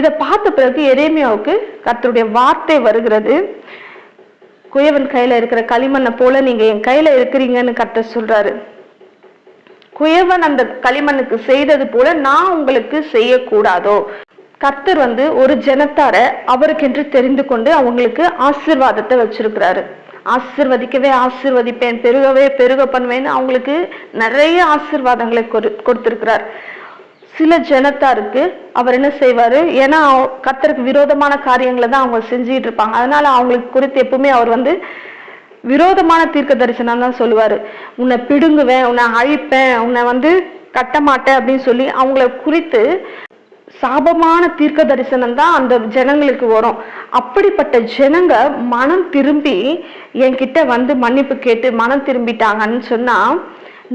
இதை பார்த்த பிறகு எரேமியாவுக்கு கர்த்தருடைய வார்த்தை வருகிறது. குயவன் கையில இருக்கிற களிமண்ணை போல நீங்க என் கையில இருக்கிறீங்கன்னு கர்த்தர் சொல்றாரு. குயவன் அந்த களிமண்ணுக்கு செய்தது போல நான் உங்களுக்கு செய்யக்கூடாதோ? கர்த்தர் வந்து ஒரு ஜனத்தார அவருக்கென்று தெரிந்து கொண்டு அவங்களுக்கு ஆசீர்வாதத்தை வச்சிருக்கிறாரு. ஆசிர்வதிக்கவே ஆசிர்வதிப்பேன் பெருகவே பெருக பண்ணுவேன்னு அவங்களுக்கு நிறைய ஆசிர்வாதங்களை கொடு கொடுத்திருக்கிறார். சில ஜனத்தாருக்கு அவர் என்ன செய்வாரு? ஏன்னா அவ- விரோதமான காரியங்களை தான் அவங்க செஞ்சுட்டு இருப்பாங்க. அதனால அவங்களுக்கு குறித்து எப்பவுமே அவர் வந்து விரோதமான தீர்க்க தரிசனம் தான் சொல்லுவாரு. உன்னை பிடுங்குவேன் உன்னை அழிப்பேன் உன்னை வந்து கட்ட மாட்டேன் அப்படின்னு சொல்லி அவங்கள குறித்து சாபமான தீர்க்க தரிசனம் தான் அந்த ஜனங்களுக்கு வரும். அப்படிப்பட்ட ஜனங்க மனம் திரும்பி என்கிட்ட வந்து மன்னிப்பு கேட்டு மனம் திரும்பிட்டாங்கன்னு சொன்னா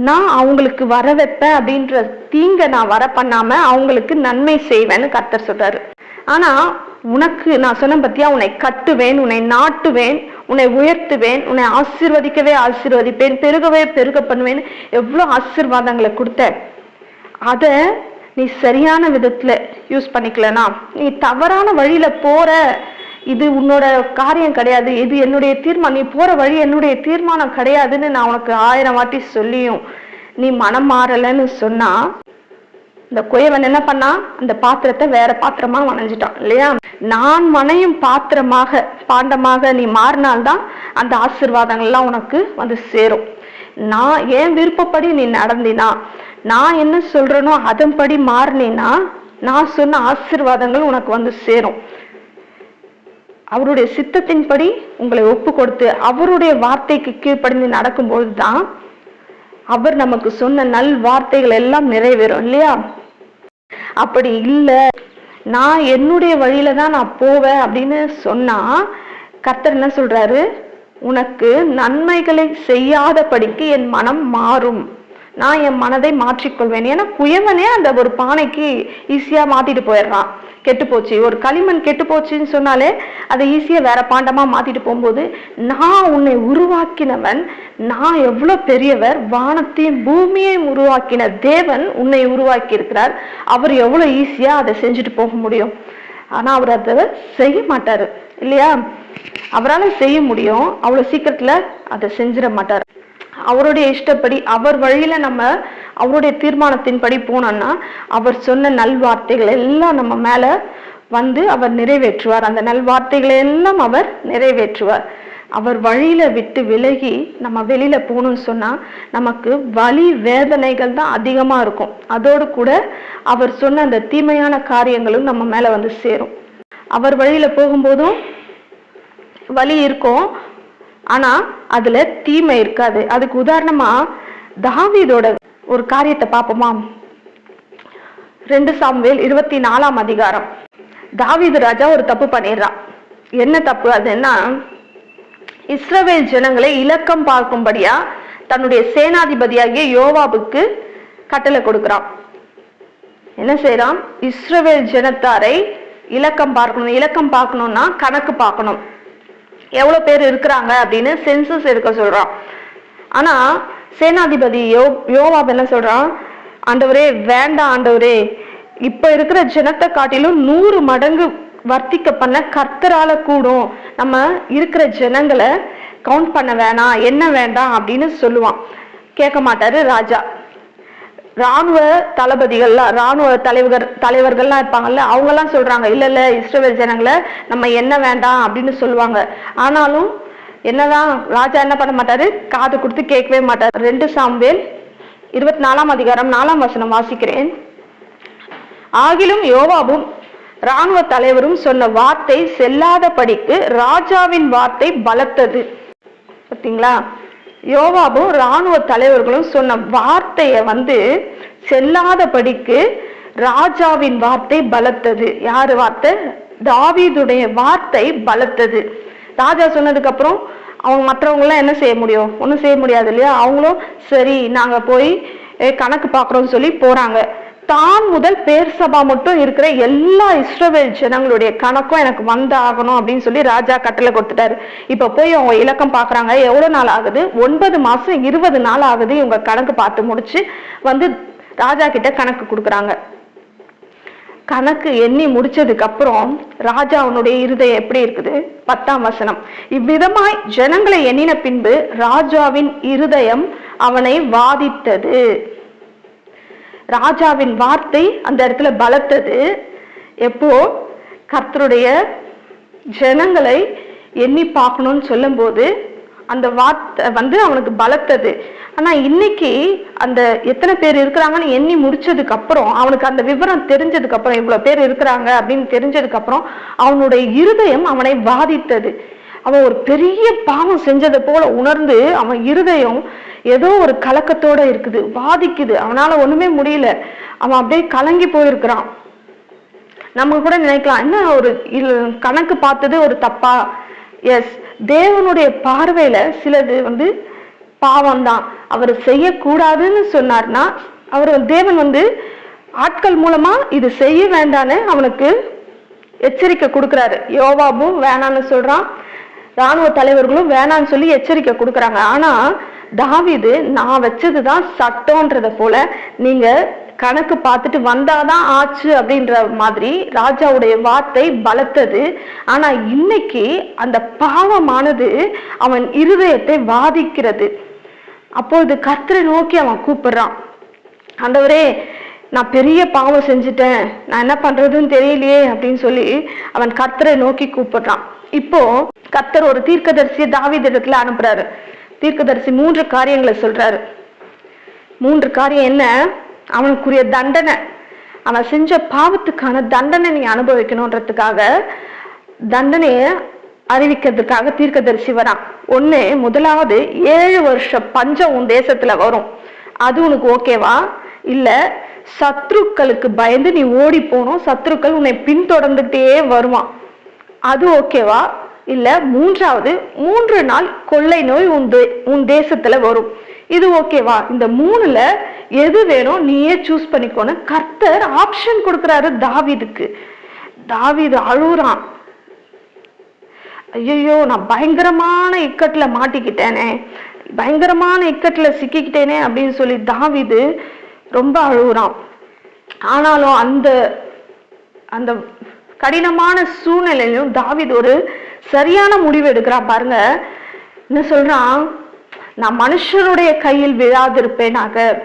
நான் அவங்களுக்கு வர வைப்பேன் அப்படின்ற தீங்க நான் வர பண்ணாம அவங்களுக்கு நன்மை செய்வேன்னு கர்த்தர் சொல்றாரு. ஆனா உனக்கு நான் சொன்ன பத்தியா உன்னை கட்டுவேன் உன்னை நாட்டுவேன் உன்னை உயர்த்துவேன் உன்னை ஆசீர்வதிக்கவே ஆசீர்வதிப்பேன் பெருகவே பெருக பண்ணுவேன் எவ்வளவு ஆசிர்வாதங்களை கொடுத்த. அத நீ சரியான விதத்துல யூஸ் பண்ணிக்கலனா நீ தவறான வழியில போற இது உன்னோட காரியம் கிடையாது. இது என்னுடைய தீர்மானம் நீ போற வழி என்னுடைய தீர்மானம் கிடையாதுன்னு நான் உனக்கு ஆயிரம் வாட்டி சொல்லியும் நீ மனம் மாறலைன்னு சொன்னா இந்த குயவன் என்ன பண்ணா? அந்த பாத்திரத்தை வேற பாத்திரமா வணஞ்சிட்டான் இல்லையா? நான் மனையும் பாத்திரமாக பாண்டமாக நீ மாறினால்தான் அந்த ஆசிர்வாதங்கள்லாம் உனக்கு வந்து சேரும். நான் என் விருப்பப்படி நீ நடந்தினா நான் என்ன சொல்றேனோ அதன்படி மாறினீன்னா நான் சொன்ன ஆசீர்வாதங்கள் உனக்கு வந்து சேரும். அவருடைய சித்தத்தின்படி உங்களை ஒப்பு கொடுத்து அவருடைய வார்த்தைக்கு கீழ்ப்படிந்து நடக்கும்போது தான் அவர் நமக்கு சொன்ன நல் வார்த்தைகள் எல்லாம் நிறைவேறும் இல்லையா? அப்படி இல்லை. நான் என்னுடைய வழியில தான் நான் போவேன் அப்படின்னு சொன்னா கர்த்தர் என்ன சொல்றாரு? உனக்கு நன்மைகளை செய்யாதபடிக்கு என் மனம் மாறும். நான் என் மனதை மாற்றிக்கொள்வேன். ஏன்னா குயவனே அந்த ஒரு பானைக்கு ஈஸியா மாத்திட்டு போயிடுறான். கெட்டு போச்சு ஒரு களிமண் கெட்டு போச்சுன்னு சொன்னாலே அதை ஈஸியா வேற பாண்டமா மாத்திட்டு போகும்போது நான் உன்னை உருவாக்கினவன் நான் எவ்வளவு பெரியவர் வானத்தையும் பூமியையும் உருவாக்கின தேவன் உன்னை உருவாக்கி இருக்கிறார் அவர் எவ்வளவு ஈஸியா அதை செஞ்சுட்டு போக முடியும். ஆனா அவர் அதை செய்ய மாட்டாரு. இல்லையா? அவரால செய்ய முடியும். அவ்வளவு சீக்கிரத்துல அதை செஞ்சிட மாட்டாரு. அவருடைய இஷ்டப்படி அவர் வழியில நம்ம அவருடைய தீர்மானத்தின்படி போனோம்னா அவர் சொன்ன நல்வார்த்தைகள் எல்லாம் நம்ம மேல வந்து அவர் நிறைவேற்றுவார். அந்த நல்வார்த்தைகளை எல்லாம் அவர் நிறைவேற்றுவார். அவர் வழியில விட்டு விலகி நம்ம வெளியில போகணும்னு சொன்னா நமக்கு வலி வேதனைகள் தான் அதிகமா இருக்கும். அதோடு கூட அவர் சொன்ன அந்த தீமையான காரியங்களும் நம்ம மேல வந்து சேரும். அவர் வழியில போகும்போதும் வலி இருக்கும். ஆனா அதுல தீமை இருக்காது. அதுக்கு உதாரணமா தாவீதோட ஒரு காரியத்தை பார்ப்போமா ரெண்டு சாம்வேல் இருபத்தி நாலாம் அதிகாரம். தாவீது ராஜா ஒரு தப்பு பண்ணிடுறான் என்ன தப்பு? அதுன்னா இஸ்ரவேல் ஜனங்களை இலக்கம் பார்க்கும்படியா தன்னுடைய சேனாதிபதியாகிய யோவாபுக்கு கட்டளை கொடுக்கிறான். என்ன செய்யறான் இஸ்ரவேல் ஜனத்தாரை இலக்கம் பார்க்கணும். இலக்கம் பார்க்கணும்னா கணக்கு பார்க்கணும். எவ்வளோ பேர் இருக்கிறாங்க அப்படின்னு சென்சஸ் எடுக்க சொல்கிறான் ஆனால் சேனாதிபதி யோ யோவாப் என்ன சொல்கிறான் ஆண்டவரே வேண்டாம் ஆண்டவரே. இப்போ இருக்கிற ஜனத்தை காட்டிலும் நூறு மடங்கு வர்த்திக்க பண்ண கர்த்தரால கூடும். நம்ம இருக்கிற ஜனங்களை கவுண்ட் பண்ண வேணாம். என்ன வேண்டாம் அப்படின்னு சொல்லுவான். கேட்க மாட்டாரு ராஜா. ராணுவ தளபதிகள்லாம் ராணுவ தலைவர் தலைவர்கள்லாம் இருப்பாங்கல்ல அவங்கெல்லாம் சொல்றாங்க இல்ல இல்ல இஸ்ரவேல் ஜனங்களை நம்ம என்ன வேண்டாம் அப்படின்னு சொல்லுவாங்க. ஆனாலும் என்னதான் ராஜா என்ன பண்ண மாட்டாரு? காது கொடுத்து கேட்கவே மாட்டார். ரெண்டு சாம்வேல் இருபத்தி நாலாம் அதிகாரம் நாலாம் வசனம் வாசிக்கிறேன். ஆகிலும் யோவாபும் ராணுவ தலைவரும் சொன்ன வார்த்தை செல்லாதபடிக்கு ராஜாவின் வார்த்தை பலத்தது. பார்த்தீங்களா யோவாபும் ராணுவ தலைவர்களும் சொன்ன வார்த்தையை வந்து செல்லாதபடிக்கு ராஜாவின் வார்த்தை பலத்தது. யாரு வார்த்தை? தாவீதுடைய வார்த்தை பலத்தது. ராஜா சொன்னதுக்கு அப்புறம் அவங்க மற்றவங்களாம் என்ன செய்ய முடியும்? ஒன்றும் செய்ய முடியாது இல்லையா? அவங்களும் சரி நாங்கள் போய் கணக்கு பார்க்குறோம்னு சொல்லி போகிறாங்க தான் முதல் பேர் சபா மட்டும் இருக்கிற எல்லா இஸ்ரவேல் ஜனங்களுடைய கணக்கும் எனக்கு வந்தாகணும் அப்படின்னு சொல்லி ராஜா கட்டளை கொடுத்துட்டாரு. இப்ப போய் அவங்க இலக்கம் பாக்குறாங்க. எவ்வளவு நாள் ஆகுது? ஒன்பது மாசம் இருபது நாள் ஆகுது இவங்க கணக்கு பார்த்து முடிச்சு வந்து ராஜா கிட்ட கணக்கு கொடுக்குறாங்க. கணக்கு எண்ணி முடிச்சதுக்கு அப்புறம் ராஜா அவனுடைய இருதயம் எப்படி இருக்குது? பத்தாம் வசனம். இவ்விதமாய் ஜனங்களை எண்ணின பின்பு ராஜாவின் இருதயம் அவனை வாதித்தது. ராஜாவின் வார்த்தை அந்த இடத்துல பலத்தது. எப்போ? கர்த்தருடைய ஜனங்களை எண்ணி பார்க்கணும்னு சொல்லும்போது அந்த வார்த்தை வந்து அவனுக்கு பலத்தது. ஆனா இன்னைக்கு அந்த எத்தனை பேர் இருக்கிறாங்கன்னு எண்ணி முடிச்சதுக்கு அப்புறம் அவனுக்கு அந்த விவரம் தெரிஞ்சதுக்கு அப்புறம் இவ்வளவு பேர் இருக்கிறாங்க அப்படின்னு தெரிஞ்சதுக்கு அப்புறம் அவனுடைய இருதயம் அவனை பாதித்தது. அவன் ஒரு பெரிய பாவம் செஞ்சதை போல உணர்ந்து அவன் இருதயம் ஏதோ ஒரு கலக்கத்தோட இருக்குது பாதிக்குது அவனால ஒண்ணுமே முடியல. அவன் அப்படியே கலங்கி போயிருக்கிறான். நம்ம கூட நினைக்கலாம் என்ன ஒரு கணக்கு பார்த்தது ஒரு தப்பா? எஸ் தேவனுடைய பார்வையில சிலது வந்து பாவம் தான் அவர் செய்யக்கூடாதுன்னு சொன்னார்னா அவர் தேவன் வந்து ஆட்கள் மூலமா இது செய்ய வேண்டான்னு அவனுக்கு எச்சரிக்கை கொடுக்குறாரு. யோவாபும் வேணான்னு சொல்றான். ராணுவ தலைவர்களும் வேணான்னு சொல்லி எச்சரிக்கை கொடுக்குறாங்க. ஆனா தாவிது நான் வச்சதுதான் சட்டம்ன்றத போல நீங்க கணக்கு பார்த்துட்டு வந்தாதான் ஆச்சு அப்படின்ற மாதிரி ராஜாவுடைய வார்த்தை பலத்தது. ஆனா இன்னைக்கு அந்த பாவமானது அவன் இருதயத்தை வாதிக்கிறது. அப்பொழுது கர்த்தரை நோக்கி அவன் கூப்பிடுறான். அந்தவரே நான் பெரிய பாவம் செஞ்சுட்டேன். நான் என்ன பண்றதுன்னு தெரியலையே அப்படின்னு சொல்லி அவன் கர்த்தரை நோக்கி கூப்பிடுறான். இப்போ கத்தர் ஒரு தீர்க்கதரிசியை தாவீதிடத்துல அனுப்புறாரு. தீர்க்கதரிசி மூன்று காரியங்களை சொல்றாரு. மூன்று காரியம் என்ன? அவனுக்குரிய தண்டனை. அவன் செஞ்ச பாவத்துக்கான தண்டனை நீ அனுபவிக்கணுன்றதுக்காக தண்டனையை அறிவிக்கிறதுக்காக தீர்க்கதரிசி வரான். ஒண்ணு முதலாவது ஏழு வருஷம் பஞ்சம் உன் தேசத்துல வரும். அது உனக்கு ஓகேவா? இல்ல சத்ருக்களுக்கு பயந்து நீ ஓடி போகணும். சத்ருக்கள் உன்னை பின்தொடர்ந்துட்டே வருவான். அது ஓகேவா? இல்லை மூன்றாவது மூன்று நாள் கொள்ளை நோய் உன் தே- உன் தேசத்தில் வரும். இது ஓகேவா? இந்த மூணுல எது வேணும் நீயே சூஸ் பண்ணிக்கோன்னு கர்த்தர் ஆப்ஷன் கொடுக்குறாரு தாவிதுக்கு. தாவிது அழுகுறான். ஐயோ நான் பயங்கரமான இக்கட்டில் மாட்டிக்கிட்டேனே பயங்கரமான இக்கட்டில் சிக்கிக்கிட்டேனே அப்படின்னு சொல்லி தாவிது ரொம்ப அழுகுறான். ஆனாலும் அந்த அந்த கடினமான சூழ்நிலையிலும் தாவித் ஒரு சரியான முடிவு எடுக்கிறான். பாருங்க என்ன சொல்றான்? நான் மனுஷருடைய கையில் விழாதிருப்பேனாக.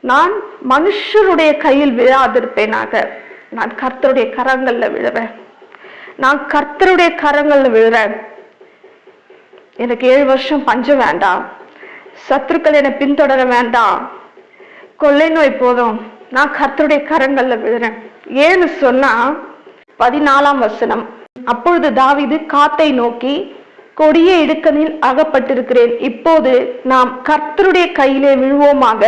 நான் மனுஷருடைய கையில் விழாதிருப்பேனாக. நான் கர்த்தருடைய கரங்கள்ல விழுவேன். நான் கர்த்தருடைய கரங்கள்ல விழுறேன். எனக்கு ஏழு வருஷம் பஞ்சம் வேண்டாம். சத்துருக்கள் என்னை பின்தொடர வேண்டாம். கொள்ளை நோய் போதும். நான் கர்த்தருடைய கரங்கள்ல விழுறேன். ஏன்னு சொன்னா பதினாலாம் வசனம். அப்பொழுது தாவிது காத்தை நோக்கி கொடிய இடுக்கனில் அகப்பட்டிருக்கிறேன். இப்போது நாம் கர்த்தருடைய கையிலே விழுவோமாக.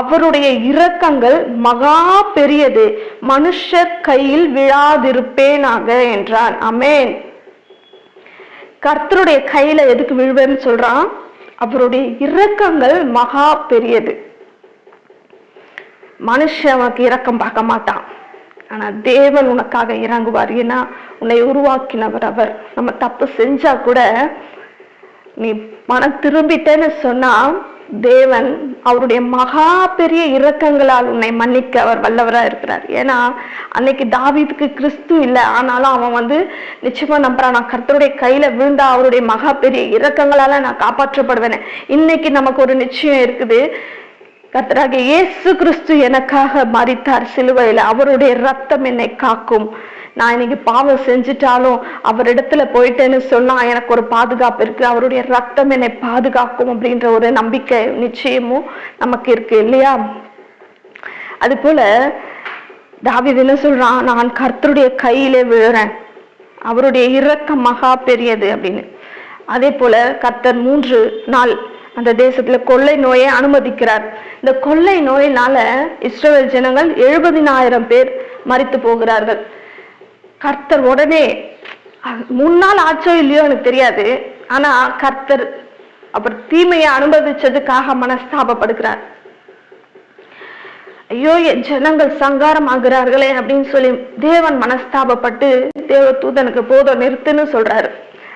அவருடைய இரக்கங்கள் மகா பெரியது. மனுஷர் கையில் விழாதிருப்பேனாக என்றான். அமேன் கர்த்தருடைய கையில எதுக்கு விழுவேன்னு சொல்றான்? அவருடைய இரக்கங்கள் மகா பெரியது. மனுஷன் அவனுக்கு இரக்கம் பார்க்க மாட்டான். ஆனால் தேவன் உனக்காக இறங்குவார். ஏன்னா உன்னை உருவாக்கினவர் அவர். நம்ம தப்பு செஞ்சா கூட நீ மனம் திரும்பிட்டேன்னு சொன்னா தேவன் அவருடைய மகா பெரிய இரக்கங்களால் உன்னை மன்னிக்க அவர் வல்லவராக இருக்கிறார். ஏன்னா அன்னைக்கு தாவீதுக்கு கிறிஸ்து இல்லை. ஆனாலும் அவன் வந்து நிச்சயமா நம்புறான் நான் கர்த்தருடைய கையில விழுந்தா அவருடைய மகா பெரிய இரக்கங்களால நான் காப்பாற்றப்படுவேன் இன்னைக்கு நமக்கு ஒரு நிச்சயம் இருக்குது. கர்த்தராக இயேசு கிறிஸ்து எனக்காக மறித்தார் சிலுவையில். அவருடைய ரத்தம் என்னை காக்கும். நான் இன்னைக்கு பாவம் செஞ்சுட்டாலும் அவரிடத்துல போயிட்டேன்னு சொன்னா எனக்கு ஒரு பாதுகாப்பு இருக்கு. அவருடைய ரத்தம் என்னை பாதுகாக்கும் அப்படின்ற ஒரு நம்பிக்கை நிச்சயமும் நமக்கு இருக்கு இல்லையா? அது போல தாவீது என்ன சொல்றான்? நான் கர்த்தருடைய கையிலே விழுறேன். அவருடைய இரக்கம் மகா பெரியது அப்படின்னு. அதே போல கர்த்தர் மூன்று நாள் அந்த தேசத்துல கொள்ளை நோயை அனுமதிக்கிறார். இந்த கொள்ளை நோயினால இஸ்ரேல் ஜனங்கள் எழுபதினாயிரம் பேர் மறித்து போகிறார்கள். கர்த்தர் உடனே முன்னால் முன்னாள் ஆச்சோ இல்லையோ எனக்கு தெரியாது. ஆனா கர்த்தர் அப்புறம் தீமையை அனுமதிச்சதுக்காக மனஸ்தாபப்படுகிறார். ஐயோ என் ஜனங்கள் சங்காரம் ஆகிறார்களே அப்படின்னு சொல்லி தேவன் மனஸ்தாபப்பட்டு தேவ தூதனுக்கு போதும் நிறுத்துன்னு சொல்றாரு.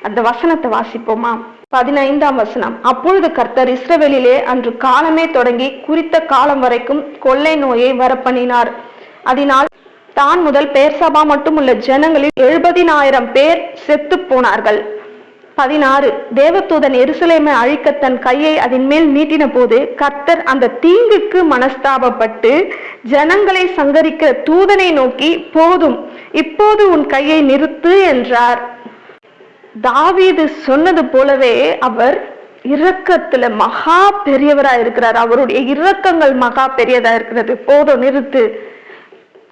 அந்த வசனத்தை வாசிப்போமா? பதினைந்தாம் வசனம். அப்பொழுது கர்த்தர் இஸ்ரவேலிலே அன்று காலமே தொடங்கி குறித்த காலம் வரைக்கும் கொள்ளை நோயை வரப்பண்ணினார். அதனால் தான் முதல் பேர் சபா மட்டுமுள்ள ஜனங்களில் எழுபதினாயிரம் பேர் செத்து போனார்கள். பதினாறு தேவதூதன் எருசலேமை அழிக்க தன் கையை அதன் மேல் நீட்டின போது கர்த்தர் அந்த தீங்குக்கு மனஸ்தாபப்பட்டு ஜனங்களை சங்கரிக்கிற தூதனை நோக்கி போதும் இப்போது உன் கையை நிறுத்து என்றார். தாவீது சொன்னது போலவே அவர் இரக்கத்துல மகா பெரியவரா இருக்கிறார். அவருடைய இரக்கங்கள் மகா பெரியதா இருக்கிறது. போதும் நிறுத்து.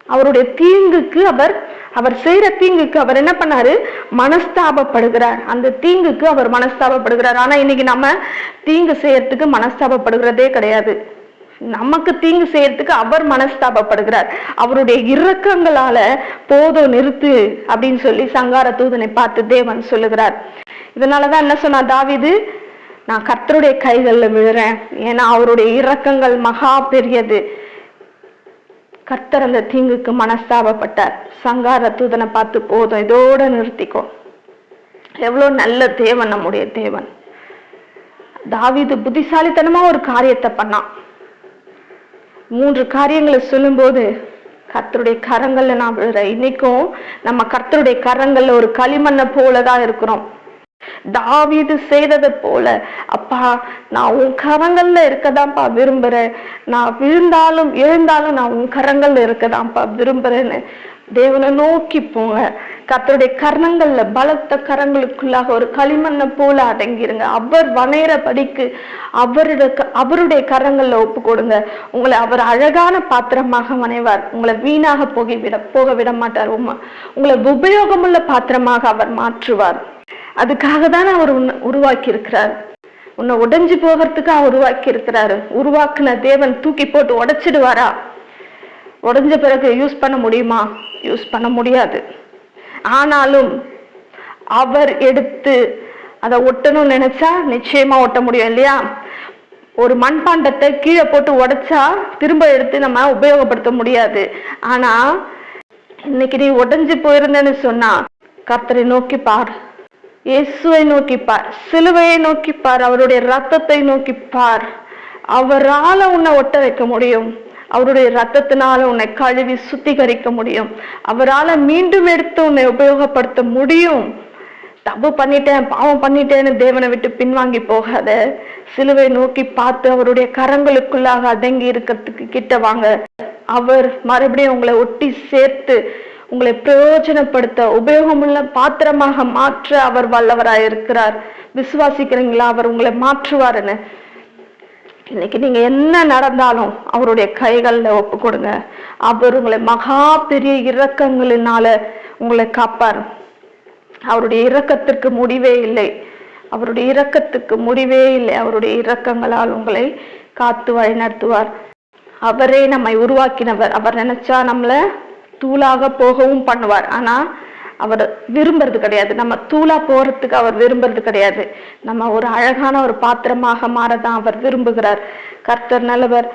அவருடைய தீங்குக்கு அவர் அவர் செய்யற தீங்குக்கு அவர் என்ன பண்ணாரு? மனஸ்தாபப்படுகிறார். அந்த தீங்குக்கு அவர் மனஸ்தாபப்படுகிறார். ஆனா இன்னைக்கு நம்ம தீங்கு செய்யறதுக்கு மனஸ்தாபப்படுகிறதே கிடையாது. நமக்கு தீங்கு செய்யறதுக்கு அவர் மனஸ்தாபப்படுகிறார். அவருடைய இரக்கங்களால போதும் நிறுத்து அப்படின்னு சொல்லி சங்கார தூதனை பார்த்து தேவன் சொல்லுகிறார். இதனாலதான் என்ன சொன்னா தாவிது நான் கர்த்தருடைய கைகள்ல விழுறேன். ஏன்னா அவருடைய இரக்கங்கள் மகா பெரியது. கர்த்தர் அந்த தீங்குக்கு மனஸ்தாபப்பட்டார். சங்கார தூதனை பார்த்து போதும் இதோட நிறுத்திக்கோ. எவ்வளவு நல்ல தேவன் நம்முடைய தேவன். தாவிது புத்திசாலித்தனமா ஒரு காரியத்தை பண்ணான். மூன்று காரியங்களை சொல்லும்போது கர்த்தருடைய கரங்கள்ல நான் விழுற. இன்னைக்கும் நம்ம கர்த்தருடைய கரங்கள்ல ஒரு களிமண்ணை போலதான் இருக்கிறோம். தாவீது செய்தது போல அப்பா நான் உன் கரங்கள்ல இருக்கதான்ப்பா விரும்புறேன். நான் விழுந்தாலும் எழுந்தாலும் நான் உன் கரங்கள்ல இருக்கதான்ப்பா விரும்புறேன்னு தேவனை நோக்கி போங்க. கத்தருடைய கரணங்கள்ல பலத்த கரங்களுக்குள்ளாக ஒரு களிமண்ணை போல அடங்கிருங்க. அவர் வணையிற படிக்கு அவருடைய க- அவருடைய கரங்கள்ல ஒப்பு கொடுங்க. உங்களை அவர் அழகான பாத்திரமாக வணைவார். உங்களை வீணாக போகி விட போக விட மாட்டார் உமா உங்களை உபயோகமுள்ள பாத்திரமாக அவர் மாற்றுவார். அதுக்காக தானே அவர் உன்னை உருவாக்கி இருக்கிறார் உன்னை உடைஞ்சு போகிறதுக்காக உருவாக்கி இருக்கிறாரு உருவாக்குன தேவன் தூக்கி போட்டு உடைச்சிடுவாரா? உடஞ்ச பிறகு யூஸ் பண்ண முடியுமா? யூஸ் பண்ண முடியாது. ஆனாலும் அவர் எடுத்து அதை ஒட்டணும்னு நினைச்சா நிச்சயமா ஒட்ட முடியும் இல்லையா? ஒரு மண்பாண்டத்தை கீழே போட்டு உடைச்சா திரும்ப எடுத்து நம்ம உபயோகப்படுத்த முடியாது. ஆனா இன்னைக்கு நீ உடைஞ்சு போயிருந்தேன்னு சொன்னா கர்த்தரை நோக்கி பார். இயேசுவை நோக்கி பார். சிலுவையை நோக்கி பார். அவருடைய ரத்தத்தை நோக்கி பார். அவரால உன்னை ஒட்ட வைக்க முடியும். அவருடைய ரத்தத்தினால உன்னை கழுவி சுத்திகரிக்க முடியும். அவரால மீண்டும் எடுத்து உன்னை உபயோகப்படுத்த முடியும். தப்பு பண்ணிட்டேன் பாவம் பண்ணிட்டேன்னு தேவனை விட்டு பின்வாங்கி போகாத. சிலுவை நோக்கி பார்த்து அவருடைய கரங்களுக்குள்ளாக அடங்கி இருக்கிறதுக்கு கிட்ட வாங்க. அவர் மறுபடியும் உங்களை ஒட்டி சேர்த்து உங்களை பிரயோஜனப்படுத்த உபயோகமுள்ள பாத்திரமாக மாற்ற அவர் வல்லவராய் இருக்கிறார் விசுவாசிக்கிறீங்களா? அவர் உங்களை மாற்றுவாருன்னு. இன்னைக்கு நீங்க என்ன நடந்தாலும் அவருடைய கைகள்ல ஒப்பு கொடுங்க. அவர் உங்களை மகா பெரிய இரக்கங்களினால உங்களை காப்பார் அவருடைய இரக்கத்திற்கு முடிவே இல்லை. அவருடைய இரக்கத்துக்கு முடிவே இல்லை. அவருடைய இரக்கங்களால் உங்களை காத்து வழி நடத்துவார் அவரே நம்மை உருவாக்கினவர். அவர் நினைச்சா நம்மள தூளாக போகவும் பண்ணுவார். ஆனா அவர் விரும்புறது கிடையாது. நம்ம தூளா போறதுக்கு அவர் விரும்புறது கிடையாது. நம்ம ஒரு அழகான ஒரு பாத்திரமாக மாறதான் அவர் விரும்புகிறார். கர்த்தர் நல்லவர்.